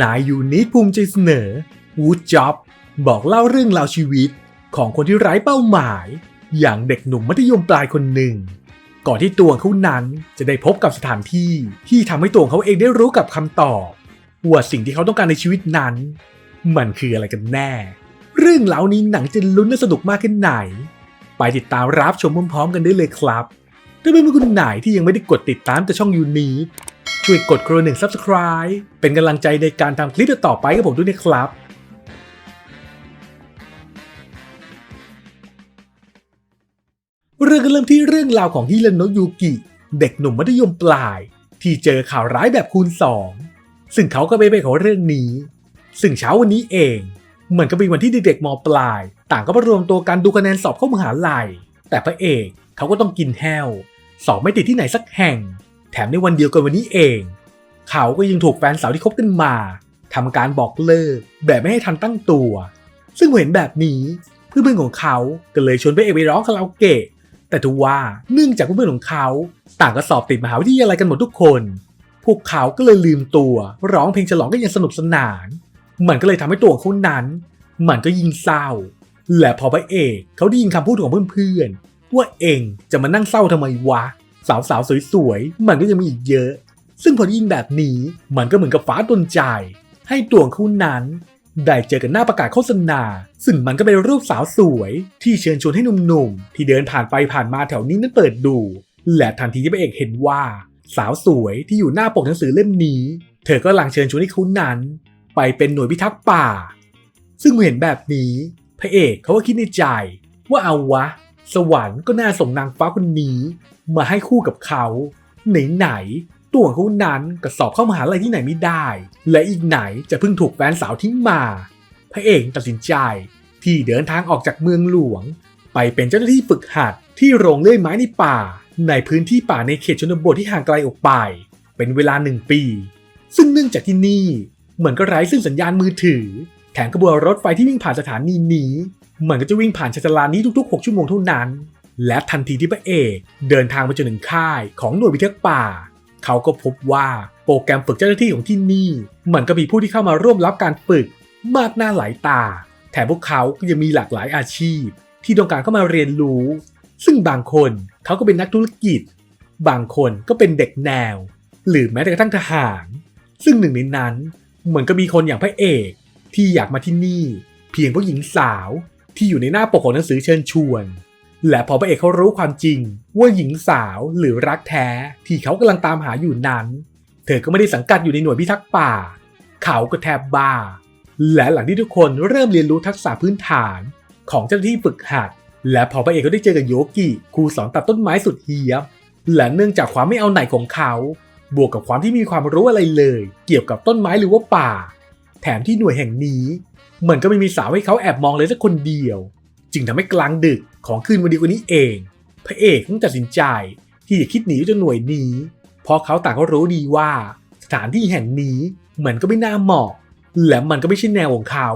นายยูนิคภูมิใจเสนอวูดจ็อบบอกเล่าเรื่องราวชีวิตของคนที่ไร้เป้าหมาย อย่างเด็กหนุ่มมัธยมปลายคนหนึ่ง ก่อนที่ตัวเขานั้นจะได้พบกับสถานที่ที่ทำให้ตัวเขาเองได้รู้กับคำตอบว่าสิ่งที่เขาต้องการในชีวิตนั้น มันคืออะไรกันแน่ เรื่องเหล่านี้หนังจะลุ้นและสนุกมากแค่ไหน ไปติดตามรับชมพร้อมๆ กันได้เลยครับถ้าเป็นคุณไหนที่ยังไม่ได้กดติดตามแต่ช่องยูนี้ ช่วยกดกระหนึ่ง subscribe เป็นกำลังใจในการทำคลิปต่อไปกับผมด้วยนะครับเรื่องก็เริ่มที่เรื่องราวของฮิเรโนะยูกิ เด็กหนุ่มมัธยมปลาย ที่เจอข่าวร้ายแบบคูณสองซึ่งเขาก็ไปไปของเรื่องนี้ ซึ่งเช้าวันนี้เองเหมือนกับเป็นวันที่เด็กๆมปลาย ต่างก็มารวมตัวกันดูคะแนนสอบเข้ามหาลัย แต่พระเอกเขาก็ต้องกินแห้ว สอบไม่ติดที่ไหนสักแห่ง ถมในวันเดียวกันวันนี้เอง เขาก็ยังถูกแฟนสาวที่คบกันมาทำการบอกเลิกแบบไม่ให้ทันตั้งตัว ซึ่งเห็นแบบนี้เพื่อนๆของเขาก็เลยชวนพระเอกไปร้องคาราโอเกะ แต่ทว่าเนื่องจากเพื่อนๆของเขาต่างก็สอบติดมหาวิทยาลัยกันหมดทุกคน พวกเขาก็เลยลืมตัวร้องเพลงฉลองก็ยังสนุกสนาน มันก็เลยทำให้ตัวของเขานั้น มันก็ยิ่งเศร้า และพอพระเอกเขาได้ยินคำพูดของเพื่อนๆว่าเองจะมานั่งเศร้าทำไมวะ สาวๆสวยๆ มันก็ยังมีอีกเยอะ ซึ่งพอยินแบบนี้มันก็เหมือนกับฟ้าดนใจ ให้ตัวของเขานั้น ได้เจอกันหน้าประกาศโฆษณา ซึ่งมันก็เป็นรูปสาวสวย ที่เชิญชวนให้หนุ่มๆ ที่เดินผ่านไปผ่านมาแถวนี้นั้นเปิดดู และทันทีที่พระเอกเห็นว่า สาวสวยที่อยู่หน้าปกหนังสือเล่มนี้ เธอก็หลังเชิญชวนให้เขานั้น ไปเป็นหน่วยพิทักษ์ป่า ซึ่งเห็นแบบนี้ พระเอกเขาก็คิดในใจ ว่าเอาวะ สวรรค์ก็น่าส่งนางฟ้าคนนี้ มาให้คู่กับเขา ไหนๆตัวของเขานั้นก็สอบเข้ามหาลัยที่ไหนไม่ได้ และอีกไหนจะเพิ่งถูกแฟนสาวทิ้งมา พระเอกตัดสินใจที่เดินทางออกจากเมืองหลวง ไปเป็นเจ้าหน้าที่ฝึกหัดที่โรงเลื่อยไม้ในป่า ในพื้นที่ป่าในเขตชนบทที่ห่างไกลออกไป เป็นเวลาหนึ่งปี ซึ่งเนื่องจากที่นี่เหมือนก็ไร้ซึ่งสัญญาณมือถือ แถมกระบวนรถไฟที่วิ่งผ่านสถานีนี้ เหมือนก็จะวิ่งผ่านชานชาลานี้ทุกๆ 6 ชั่วโมงเท่านั้น และทันทีที่พระเอกเดินทางไปจนถึงค่ายของหน่วยพิทักษ์ป่า เขาก็พบว่าโปรแกรมฝึกเจ้าหน้าที่ของที่นี่เหมือนก็มีผู้ที่เข้ามาร่วมรับการฝึกมากหน้าหลายตา แถมพวกเขาก็ยังมีหลากหลายอาชีพ ที่ต้องการเข้ามาเรียนรู้ ซึ่งบางคนเขาก็เป็นนักธุรกิจ บางคนก็เป็นเด็กแนว หรือแม้แต่กระทั่งทหาร ซึ่งหนึ่งในนั้นเหมือนก็มีคนอย่างพระเอกที่อยากมาที่นี่ เพียงเพราะหญิงสาวที่อยู่ในหน้าปกของหนังสือเชิญชวน และพอพระเอกเขารู้ความจริง ว่าหญิงสาวหรือรักแท้ที่เขากำลังตามหาอยู่นั้น เธอก็ไม่ได้สังกัดอยู่ในหน่วยพิทักษ์ป่า เขาก็แทบบ้า และหลังที่ทุกคนเริ่มเรียนรู้ทักษะพื้นฐานของเจ้าหน้าที่ฝึกหัด และพอพระเอกก็ได้เจอกับโยกิครูสอนตัดต้นไม้สุดเฮี้ยมและเนื่องจากความไม่เอาไหนของเขา บวกกับความที่มีความรู้อะไรเลย เกี่ยวกับต้นไม้หรือว่าป่า แถมที่หน่วยแห่งนี้ เหมือนก็ไม่มีสาวให้เขาแอบมองเลยสักคนเดียว จึงทำให้กลางดึก ของคืนวันเดียวกันนี้เอง พระเอกต้องตัดสินใจที่จะคิดหนีจากหน่วยนี้ เพราะเขาต่างก็รู้ดีว่า สถานที่แห่งนี้เหมือนก็ไม่น่าเหมาะ และมันก็ไม่ใช่แนวของเขา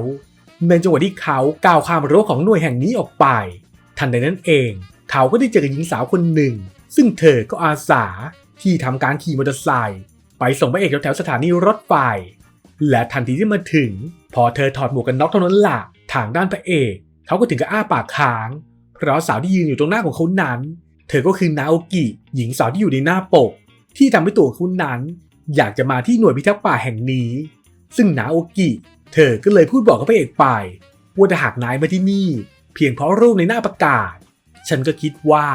ในจังหวะที่เขาก้าวข้ามรั้วของหน่วยแห่งนี้ออกไป ทันใดนั้นเอง เขาก็ได้เจอกับหญิงสาวคนหนึ่ง ซึ่งเธอก็อาสาที่ทำการขี่มอเตอร์ไซค์ไปส่งพระเอกแถวสถานีรถไฟ และทันทีที่มาถึง พอเธอถอดหมวกกันน็อกเท่านั้นล่ะทางด้านพระเอก เขาก็ถึงกับอ้าปากค้าง เพราะสาวที่ยืนอยู่ตรงหน้าของเขานั้น เธอก็คือนาโอกิหญิงสาวที่อยู่ในหน้าปก ที่ทำให้ตัวเขานั้น อยากจะมาที่หน่วยพิทักษ์ป่าแห่งนี้ ซึ่งนาโอกิเธอก็เลยพูดบอกกับพระเอกไปว่าถ้าหากนายมาที่นี่ เพียงเพราะรูปในหน้าประกาศ ฉันก็คิดว่า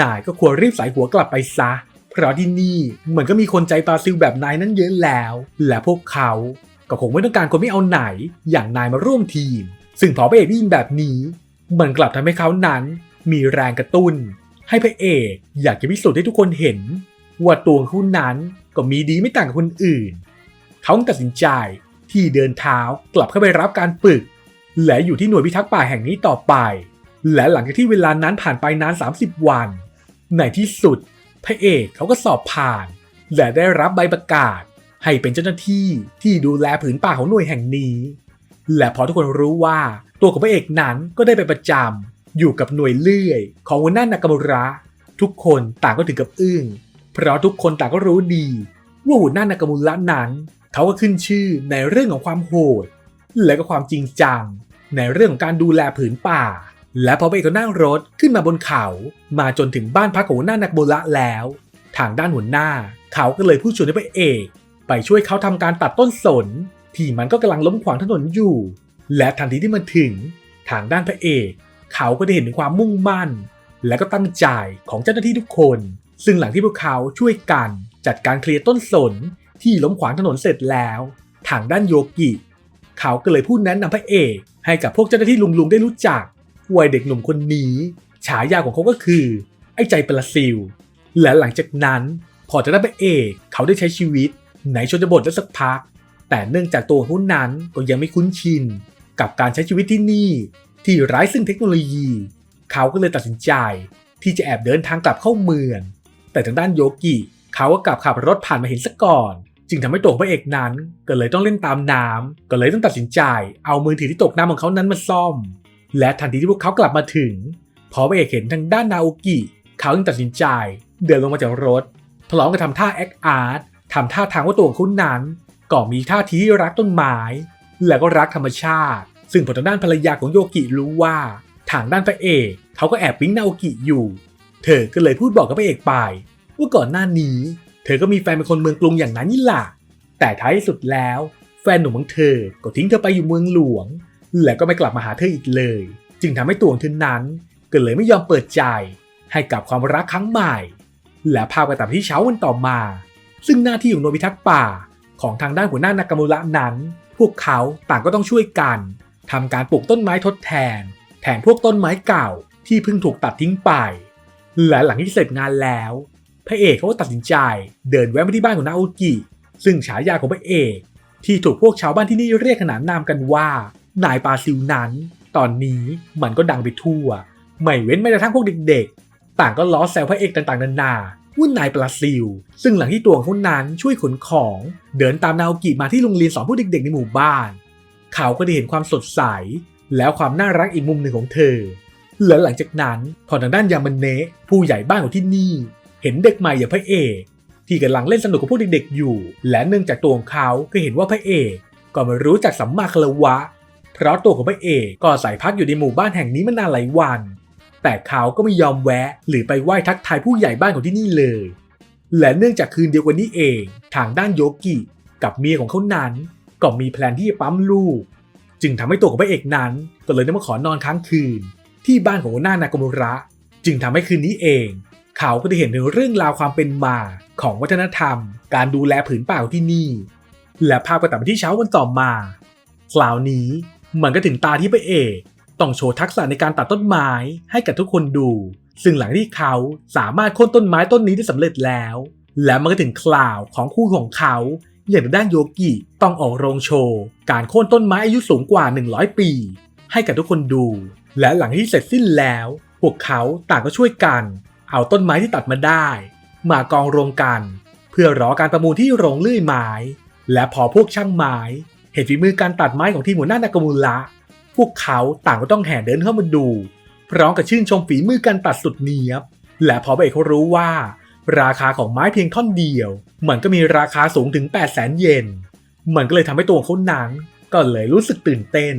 นายก็ควรรีบสายหัวกลับไปซะ เพราะที่นี่เหมือนก็มีคนใจปลาซิลแบบนายนั้นเยอะแล้ว และพวกเขาก็คงไม่ต้องการคนไม่เอาไหน อย่างนายมาร่วมทีม ซึ่งพอพระเอกได้ยินแบบนี้ มันกลับทำให้เขานั้นมีแรงกระตุ้น ให้พระเอกอยากจะพิสูจน์ให้ทุกคนเห็น ว่าตัวของเขานั้นก็มีดีไม่ต่างกับคนอื่น เขาตัดสินใจที่เดินเท้ากลับเข้าไปรับการฝึก และอยู่ที่หน่วยพิทักษ์ป่าแห่งนี้ต่อไป และหลังจากที่เวลานั้นผ่านไปนาน 30 วัน ในที่สุด พระเอกเขาก็สอบผ่าน และได้รับใบประกาศ ให้เป็นเจ้าหน้าที่ที่ดูแลผืนป่าของหน่วยแห่งนี้ และพอทุกคนรู้ว่า ตัวของพระเอกนั้นก็ได้ไปประจำอยู่กับหน่วยเลื่อย ของหัวหน้านากามุระ ทุกคนต่างก็ถึงกับอึ้งเพราะทุกคนต่างก็รู้ดี ว่าหัวหน้านากามุระนั้นเขาก็ขึ้นชื่อในเรื่องของความโหด และก็ความจริงจัง ในเรื่องของการดูแลผืนป่า และพอพระเอกก็นั่งรถขึ้นมาบนเขา มาจนถึงบ้านพักของหัวหน้านักโบราณแล้ว ทางด้านหัวหน้า เขาก็เลยพูดชวนให้พระเอก ไปช่วยเขาทำการตัดต้นสน ที่มันก็กำลังล้มขวางถนนอยู่ และทันทีที่มันถึงทางด้านพระเอก เขาก็ได้เห็นถึงความมุ่งมั่น และก็ตั้งใจของเจ้าหน้าที่ทุกคน ซึ่งหลังที่พวกเขาช่วยกันจัดการเคลียร์ต้นสนที่ล้มขวางถนนเสร็จแล้ว ทางด้านโยกิ เขาก็เลยพูดแนะนำพระเอกให้กับพวกเจ้าหน้าที่ลุงๆได้รู้จักวัยเด็กหนุ่มคนนี้ฉายาของเขาก็คือ ไอ้ใจปลาซิล และหลังจากนั้นพอจะได้พระเอกเขาได้ใช้ชีวิตในชนบทได้สักพัก แต่เนื่องจากตัวเขานั้นก็ยังไม่คุ้นชิน กับการใช้ชีวิตที่นี่ ที่ไร้ซึ่งเทคโนโลยี เขาก็เลยตัดสินใจที่จะแอบเดินทางกลับเข้าเมือง แต่ทางด้านโยกิเขาก็กลับขับรถผ่านมาเห็นซะก่อน จึงทำให้ตัวพระเอกนั้น ก็เลยต้องเล่นตามน้ำก็เลยต้องตัดสินใจเอามือถือที่ตกน้ำของเขานั้นมาซ่อม และทันทีที่พวกเขากลับมาถึงพอพระเอกเห็นทางด้านนาโอกิเขาจึงตัดสินใจเดินลงมาจากรถพร้อมกับทำท่าแอคอาร์ตทำท่าทางว่าตัวของเขานั้นก็มีท่าทีที่รักต้นไม้ และก็รักธรรมชาติ ซึ่งพอทางด้านภรรยาของโยกิรู้ว่า ทางด้านพระเอกเขาก็แอบปิ๊งนาโอกิอยู่ เธอก็เลยพูดบอกกับพระเอกไป ว่าก่อนหน้านี้ เธอก็มีแฟนเป็นคนเมืองกรุงอย่างนั้นนี่ล่ะ แต่ท้ายสุดแล้ว แฟนหนุ่มของเธอก็ทิ้งเธอไปอยู่เมืองหลวง และก็ไม่กลับมาหาเธออีกเลย จึงทำให้ตัวของเธอนั้นก็เลยไม่ยอมเปิดใจให้กับความรักครั้งใหม่ และพาไปตามที่เช้าวันต่อมา ซึ่งหน้าที่ของโนบิทักป่าของทางด้านหัวหน้านากามุระนั้น พวกเขาต่างก็ต้องช่วยกัน ทำการปลูกต้นไม้ทดแทน แทนพวกต้นไม้เก่าที่เพิ่งถูกตัดทิ้งไป และหลังที่เสร็จงานแล้ว พระเอกเขาก็ตัดสินใจเดินแวะไปที่บ้านของนาโอกิ ซึ่งฉายาของพระเอก ที่ถูกพวกชาวบ้านที่นี่เรียกขนานนามกันว่า นายปาซิลนั้น ตอนนี้มันก็ดังไปทั่ว ไม่เว้นแม้กระทั่งพวกเด็กๆ ต่างก็ล้อแซวพระเอกต่างๆ นานาว่านายปลาซิล ซึ่งหลังที่ตัวของเขานั้นช่วยขนของ เดินตามนาโอกิมาที่โรงเรียนสอนผู้เด็กๆในหมู่บ้าน เขาก็ได้เห็นความสดใส แล้วความน่ารักอีกมุมหนึ่งของเธอ และหลังจากนั้นพอทางด้านยามันเนะผู้ใหญ่บ้านของที่นี่ เห็นเด็กใหม่อย่างพระเอก ที่กำลังเล่นสนุกกับพวกเด็กๆอยู่ และเนื่องจากตัวของเขาก็เห็นว่าพระเอกก็ไม่รู้จักสัมมาคารวะ เพราะตัวของพระเอกก็อาศัยพักอยู่ในหมู่บ้านแห่งนี้มานานหลายวัน แต่เขาก็ไม่ยอมแวะ หรือไปไหว้ทักทายผู้ใหญ่บ้านของที่นี่เลย และเนื่องจากคืนเดียวกันนี้เอง ทางด้านโยกิกับเมียของเขานั้น ก็มีแพลนที่จะปั๊มลูก จึงทำให้ตัวของพระเอกนั้นก็เลยต้มาขอนอนค้างคืน ที่บ้านของหัวหน้านากมุระ จึงทำให้คืนนี้เอง เขาก็ได้เห็นถึงเรื่องราวความเป็นมาของวัฒนธรรม การดูแลผืนป่าที่นี่ และภาพก็ตัดไปที่เช้าวันต่อมาคราวนี้มันก็ถึงตาที่พระเอกต้องโชว์ทักษะในการตัดต้นไม้ให้กับทุกคนดู ซึ่งหลังที่เขาสามารถโค่นต้นไม้ต้นนี้ได้สำเร็จแล้ว และมันก็ถึงคราวของคู่ของเขา อย่างด้านโยกิต้องออกโรงโชว์ การโค่นต้นไม้อายุสูงกว่า 100 ปี ให้กับทุกคนดู และหลังที่เสร็จสิ้นแล้ว พวกเขาต่างก็ช่วยกัน เอาต้นไม้ที่ตัดมาได้ มากองรวมกัน เพื่อรอการประมูลที่โรงเลื่อยไม้ และพอพวกช่างไม้ เห็นฝีมือการตัดไม้ของทีมหัวหน้านากามุระพวกเขาต่างก็ต้องแห่เดินเข้ามาดู พร้อมกับชื่นชมฝีมือการตัดสุดเนียบ และพอเบกเขารู้ว่า ราคาของไม้เพียงท่อนเดียว มันก็มีราคาสูงถึง 8 0 0 0 0 0เยน มันก็เลยทำให้ตัวของเขาหนั้นก็เลยรู้สึกตื่นเต้น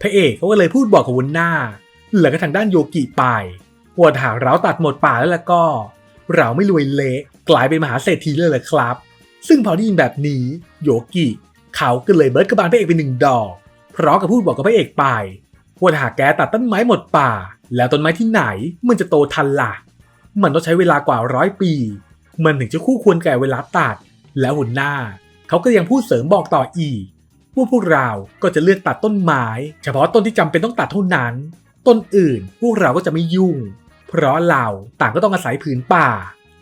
พระเอกเขาก็เลยพูดบอกกับวุนหน้า แล้วก็ทางด้านโยกิไปว่าหากเราตัดหมดป่าแล้วล่ะก็ เราไม่รวยเละกลายเป็นมหาเศรษฐีเลยแหละครับ ซึ่งพอได้ยินแบบนี้โยกิเขาก็เลยเบิร์ดกระบาลพระเอกไปหนึ่งดอกพร้อมกับพูดบอกกับพระเอกไปว่าหากแกตัดต้นไม้หมดป่า แล้วต้นไม้ที่ไหนมันจะโตทันล่ะ มันต้องใช้เวลากว่าร้อยปี มันถึงจะคู่ควรแก่เวลาตัด แล้วหุ่นหน้า เขาก็ยังพูดเสริมบอกต่ออีกว่าพวกเราก็จะเลือกตัดต้นไม้ เฉพาะต้นที่จำเป็นต้องตัดเท่านั้น ต้นอื่นพวกเราก็จะไม่ยุ่ง เพราะเราต่างก็ต้องอาศัยผืนป่า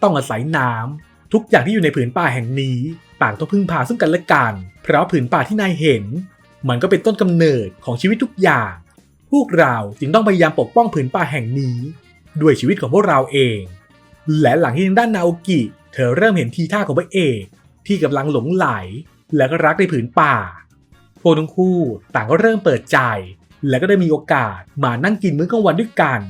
ต้องอาศัยน้ำทุกอย่างที่อยู่ในผืนป่าแห่งนี้ ต่างต้องพึ่งพาซึ่งกันและกัน เพราะผืนป่าที่นายเห็น มันก็เป็นต้นกำเนิดของชีวิตทุกอย่าง พวกเราจึงต้องพยายามปกป้องผืนป่าแห่งนี้ ด้วยชีวิตของพวกเราเอง และหลังที่ทางด้านนาโอกิ เธอเริ่มเห็นทีท่าของพระเอกที่กำลังหลงไหล และก็รักในผืนป่า พวกทั้งคู่ต่างก็เริ่มเปิดใจ และก็ได้มีโอกาสมานั่งกินมื้อกลางวันด้วยกัน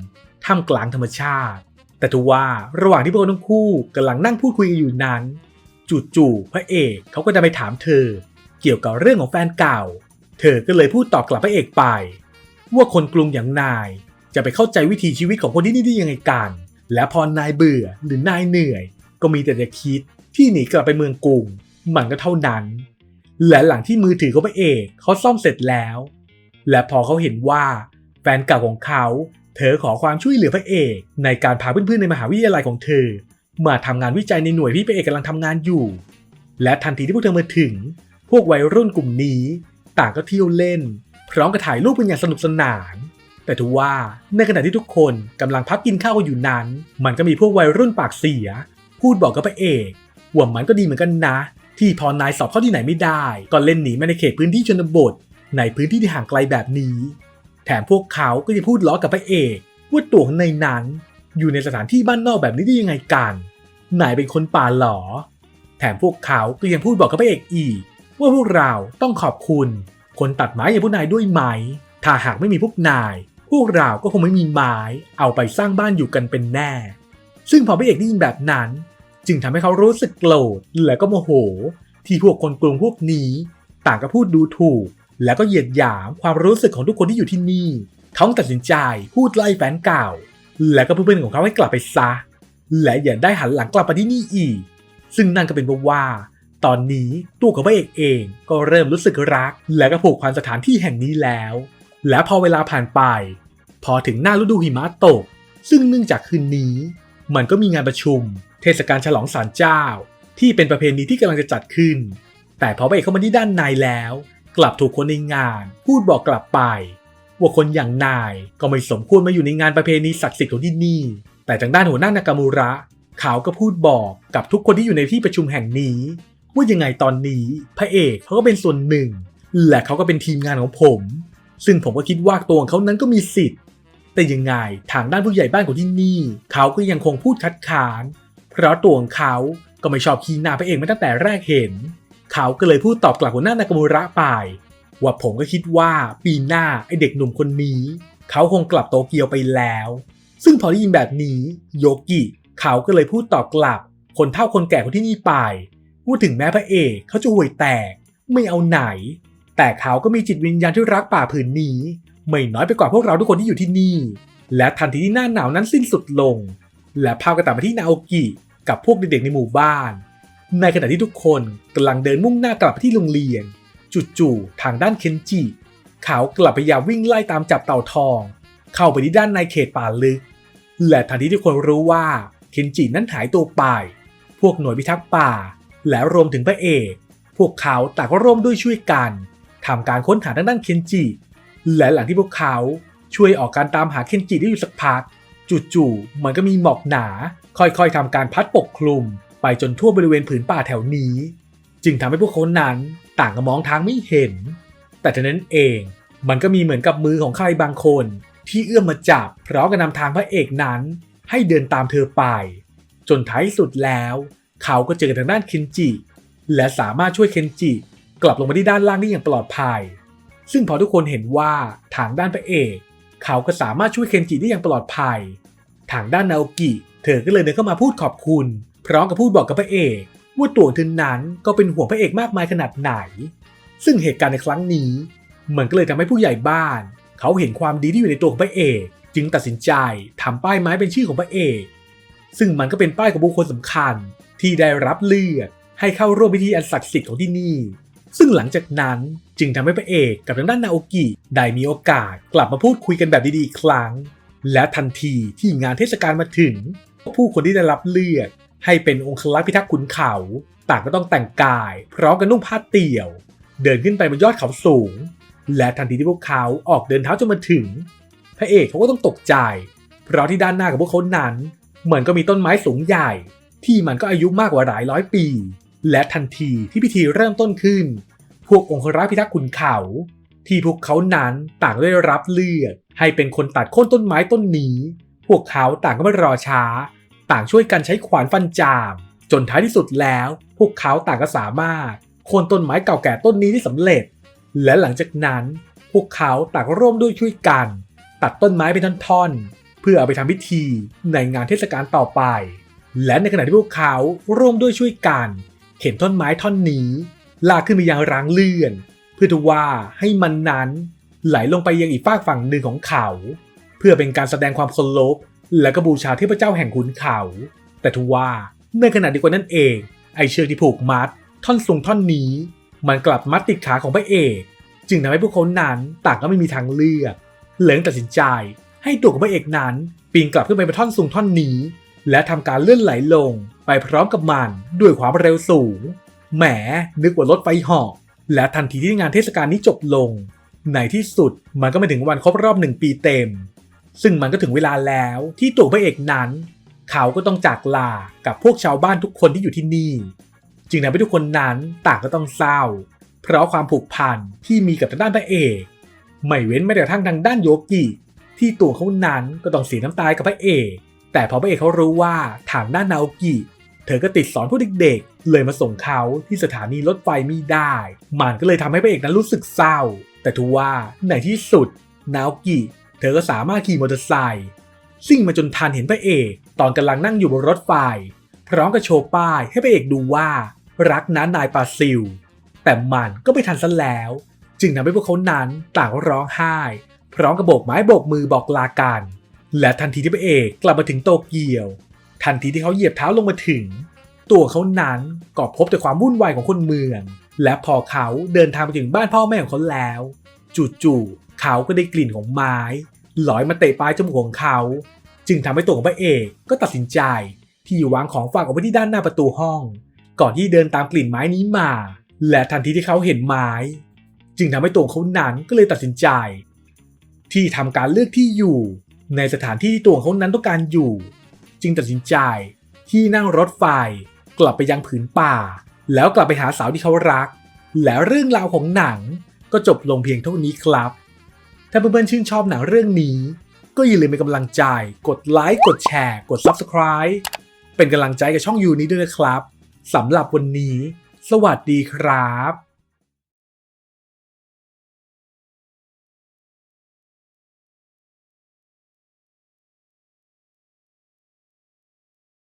ท่ามกลางธรรมชาติ แต่ทว่าระหว่างที่พวกทั้งคู่กำลังนั่งพูดคุยกันอยู่นั้นจจู่ๆพระเอกเขาก็จะไปถามเธอ เกี่ยวกับเรื่องของแฟนเก่า เธอก็เลยพูดตอบกลับพระเอกไป ว่าคนกรุงอย่างนาย จะไปเข้าใจวิถีชีวิตของคนที่นี่ได้ยังไงกัน และพอนายเบื่อหรือนายเหนื่อย ก็มีแต่จะคิดที่หนีกลับไปเมืองกรุงมันก็เท่านั้น และหลังที่มือถือของพระเอกเขาซ่อมเสร็จแล้ว และพอเขาเห็นว่าแฟนเก่าของเขา เธอขอความช่วยเหลือพระเอกในการพาเพื่อนๆในมหาวิทยาลัยของเธอ มาทำงานวิจัยในหน่วยที่พระเอกกำลังทำงานอยู่ และทันทีที่พวกเธอมาถึง พวกวัยรุ่นกลุ่มนี้ ต่างก็เที่ยวเล่น พร้อมกับถ่ายรูปกันอย่างสนุกสนาน แต่ทว่าในขณะที่ทุกคนกำลังพักกินข้าวกันอยู่นั้น มันก็มีพวกวัยรุ่นปากเสีย พูดบอกกับพระเอกว่ามันก็ดีเหมือนกันนะ ที่พอนายสอบเข้าที่ไหนไม่ได้ ก็เล่นหนีมาในเขตพื้นที่ชนบท ในพื้นที่ที่ห่างไกลแบบนี้ แถมพวกเขาก็จะพูดล้อกับพระเอกว่าตัวข้างในนั้น อยู่ในสถานที่บ้านนอกแบบนี้ได้ยังไงกันนายเป็นคนป่าหรอ แถมพวกเขาก็ยังพูดบอกกับพระเอกอีก ว่าพวกเราต้องขอบคุณ คนตัดไม้อย่างพวกนายด้วยไหม ถ้าหากไม่มีพวกนาย พวกเราก็คงไม่มีไม้เอาไปสร้างบ้านอยู่กันเป็นแน่ ซึ่งพอพระเอกได้ยินแบบนั้น จึงทำให้เขารู้สึกโกรธและก็โมโห ที่พวกคนกรุงพวกนี้ ต่างก็พูดดูถูก และก็เหยียดหยามความรู้สึกของทุกคนที่อยู่ที่นี่ เขาตัดสินใจพูดไล่แฟนเก่า และก็เพื่อนๆของเขาให้กลับไปซะ และอย่าได้หันหลังกลับมาที่นี่อีก ซึ่งนั่นก็เป็นเพราะว่า ตอนนี้ตัวของพระเอกเองก็เริ่มรู้สึกรัก และก็ผูกพันสถานที่แห่งนี้แล้ว และพอเวลาผ่านไป พอถึงหน้าฤดูหิมะตก ซึ่งเนื่องจากคืนนี้ มันก็มีงานประชุม เทศกาลฉลองศาลเจ้า ที่เป็นประเพณีที่กำลังจะจัดขึ้น แต่พอพระเอกเข้ามาที่ด้านในแล้ว กลับถูกคนในงาน พูดบอกกลับไป ว่าคนอย่างนายก็ไม่สมควรมาอยู่ในงานประเพณีศักดิ์สิทธิ์ของที่นี่ แต่ทางด้านหัวหน้านากามูระเขาก็พูดบอกกับทุกคนที่อยู่ในที่ประชุมแห่งนี้ว่ายังไงตอนนี้พระเอกเขาก็เป็นส่วนหนึ่ง และเขาก็เป็นทีมงานของผม ซึ่งผมก็คิดว่าตัวของเขานั้นก็มีสิทธิ์ แต่ยังไงทางด้านผู้ใหญ่บ้านของที่นี่ เขาก็ยังคงพูดคัดค้าน เพราะตัวของเขาก็ไม่ชอบคีนาพระเอกมาตั้งแต่แรกเห็น เขาก็เลยพูดตอบกลับหัวหน้านากามูระไป ว่าผมก็คิดว่าปีหน้าไอเด็กหนุ่มคนนี้ เขาคงกลับโตเกียวไปแล้ว ซึ่งพอได้ยินแบบนี้โยกิเขาก็เลยพูดตอบกลับ คนเฒ่าคนแก่คนที่นี่ไปว่าถึงแม้พระเอกเขาจะห่วยแตกไม่เอาไหน แต่เขาก็มีจิตวิญญาณที่รักป่าผืนนี้ ไม่น้อยไปกว่าพวกเราทุกคนที่อยู่ที่นี่ และทันทีที่หน้าหนาวนั้นสิ้นสุดลง และพากันตัดมาที่นาโอกิกับพวกเด็กๆในหมู่บ้าน ในขณะที่ทุกคนกำลังเดินมุ่งหน้ากลับไปที่โรงเรียน จู่ๆทางด้านเคนจิเขากลับพยายามวิ่งไล่ตามจับเต่าทอง เข้าไปที่ด้านในเขตป่าลึก และทันทีที่คนรู้ว่าเคนจินั้นหายตัวไป พวกหน่วยพิทักษ์ป่า และรวมถึงพระเอก พวกเขาต่างก็ร่วมด้วยช่วยกันทำการค้นหาทางด้านเคนจิ และหลังที่พวกเขาช่วยออกการตามหาเคนจิได้อยู่สักพัก จู่ๆมันก็มีหมอกหนา ค่อยๆทำการพัดปกคลุม ไปจนทั่วบริเวณผืนป่าแถวนี้ จึงทำให้พวกเขานั้นต่างก็มองทางไม่เห็น แต่เท่านั้นเองมันก็มีเหมือนกับมือของใครบางคน ที่เอื้อมมาจับพร้อมกับนำทางพระเอกนั้น ให้เดินตามเธอไป จนท้ายสุดแล้ว เขาก็เจอทางด้านเคนจิ และสามารถช่วยเคนจิ กลับลงมาที่ด้านล่างได้อย่างปลอดภัย ซึ่งพอทุกคนเห็นว่าทางด้านพระเอก เขาก็สามารถช่วยเคนจิได้อย่างปลอดภัย ทางด้านนาโอกิ เธอก็เลยเดินเข้ามาพูดขอบคุณ พร้อมกับพูดบอกกับพระเอก ว่าตัวเธอนั้นก็เป็นห่วงพระเอกมากมายขนาดไหน ซึ่งเหตุการณ์ในครั้งนี้มันก็เลยทำให้ผู้ใหญ่บ้าน เขาเห็นความดีที่อยู่ในตัวของพระเอก จึงตัดสินใจทำป้ายไม้เป็นชื่อของพระเอก ซึ่งมันก็เป็นป้ายของบุคคลสำคัญที่ได้รับเลือกให้เข้าร่วมพิธีอันศักดิ์สิทธิ์ของที่นี่ ซึ่งหลังจากนั้น จึงทำให้พระเอกกับทางด้านนาโอกิได้มีโอกาสกลับมาพูดคุยกันแบบดีๆอีกครั้ง และทันทีที่งานเทศกาลมาถึง ผู้คนที่ได้รับเลือก ให้เป็นองครักษ์พิทักษ์ขุนเขาต่างก็ต้องแต่งกาย พร้อมกันนุ่งผ้าเตี่ยว เดินขึ้นไปบนยอดเขาสูง และทันทีที่พวกเขาออกเดินเท้าจนมาถึง พระเอกเขาก็ต้องตกใจ เพราะที่ด้านหน้าของพวกเขานั้นเหมือนก็มีต้นไม้สูงใหญ่ ที่มันก็อายุมากกว่าหลายร้อยปี และทันทีที่พิธีเริ่มต้นขึ้น พวกองครักษ์พิทักษ์ขุนเขา ที่พวกเขานั้นต่างได้รับเลือกให้เป็นคนตัดโค่นต้นไม้ต้นนี้ พวกเขาต่างก็ไม่รอช้า ต่างช่วยกันใช้ขวานฟันจาม จนท้ายที่สุดแล้ว พวกเขาต่างก็สามารถโค่นต้นไม้เก่าแก่ต้นนี้ได้สำเร็จ และหลังจากนั้นพวกเขาต่างร่วมด้วยช่วยกัน ตัดต้นไม้เป็นท่อนๆ เพื่อเอาไปทำพิธีในงานเทศกาลต่อไป และในขณะที่พวกเขาร่วมด้วยช่วยกัน เข็นท่อนไม้ท่อนนี้ ลากขึ้นไปยังรางเลื่อน เพื่อทว่าให้มันนั้นไหลลงไปยังอีกฝากฝั่งหนึ่งของเขา เพื่อเป็นการแสดงความเคารพและก็บูชาเทพเจ้าแห่งขุนเขา แต่ทว่าในขณะเดียวกันนั่นเอง ไอเชือกที่ผูกมัด ท่อนสูงท่อนนี้ มันกลับมัดติดขาของพระเอก จึงทำให้พวกเขานั้นต่างก็ไม่มีทางเลือกเหลิงตัดสินใจ ให้ตัวของพระเอกนั้น ปีนกลับขึ้นไปบนท่อนสูงท่อนนี้ และทำการเลื่อนไหลลงไปพร้อมกับมันด้วยความเร็วสูง แหมนึกว่ารถไฟหาะและทันทีที่งานเทศกาลนี้จบลง ในที่สุดมันก็มาถึงวันครบรอบหนึ่งปีเต็ม ซึ่งมันก็ถึงเวลาแล้วที่ตัวพระเอกนั้น เขาก็ต้องจากลากับพวกชาวบ้านทุกคนที่อยู่ที่นี่ จึงทำให้ทุกคนนั้นต่างก็ต้องเศร้า เพราะความผูกพันที่มีกับทางด้านพระเอก ไม่เว้นแม้แต่ทั่งทางด้านโยกิที่ตัวเขานั้นก็ต้องเสียน้ำตายกับพระเอก แต่พอพระเอกเขารู้ว่าทางด้านนาโอกิ เธอก็ติดสอนพวกเด็กๆ เลยมาส่งเขาที่สถานีรถไฟไม่ได้ มันก็เลยทำให้พระเอกนั้นรู้สึกเศร้า แต่ทว่าในที่สุด นาโอกิ เธอก็สามารถขี่มอเตอร์ไซค์ซิ่งมาจนทันเห็นพระเอก ตอนกำลังนั่งอยู่บนรถไฟ พร้อมกับโชว์ป้ายให้พระเอกดูว่า รักนั้นนายปาซิล แต่มันก็ไม่ทันซะแล้ว จึงทำให้พวกเขานั้นต่างร้องไห้ พร้อมกับโบกไม้โบกมือบอกลากัน และทันทีที่พระเอกกลับมาถึงโตเกียว ทันทีที่เขาเหยียบเท้าลงมาถึง ตัวเขานั้นก็พบแต่ความวุ่นวายของคนเมือง และพอเขาเดินทางไปถึงบ้านพ่อแม่ของเขาแล้วจู่ๆเขาก็ได้กลิ่นของไม้ลอยมาเตะปลายจมูกของเขา จึงทำให้ตัวของพระเอกก็ตัดสินใจ ที่วางของฝากเอาไว้ที่ด้านหน้าประตูห้อง ก่อนที่เดินตามกลิ่นไม้นี้มา และทันทีที่เขาเห็นไม้ จึงทำให้ตัวเขานั้นก็เลยตัดสินใจ ที่ทำการเลือกที่อยู่ ในสถานที่ที่ตัวเขานั้นต้องการอยู่ จึงตัดสินใจที่นั่งรถไฟกลับไปยังผืนป่า แล้วกลับไปหาสาวที่เขารัก แล้วเรื่องราวของหนังก็จบลงเพียงเท่านี้ครับ ถ้าเพื่อนๆชื่นชอบหนังเรื่องนี้ ก็อย่าลืมเป็นกำลังใจ กดไลค์กดแชร์กด Subscribe เป็นกำลังใจกับช่องยูนี้ด้วยนะครับสำหรับวันนี้ สวัสดีครับ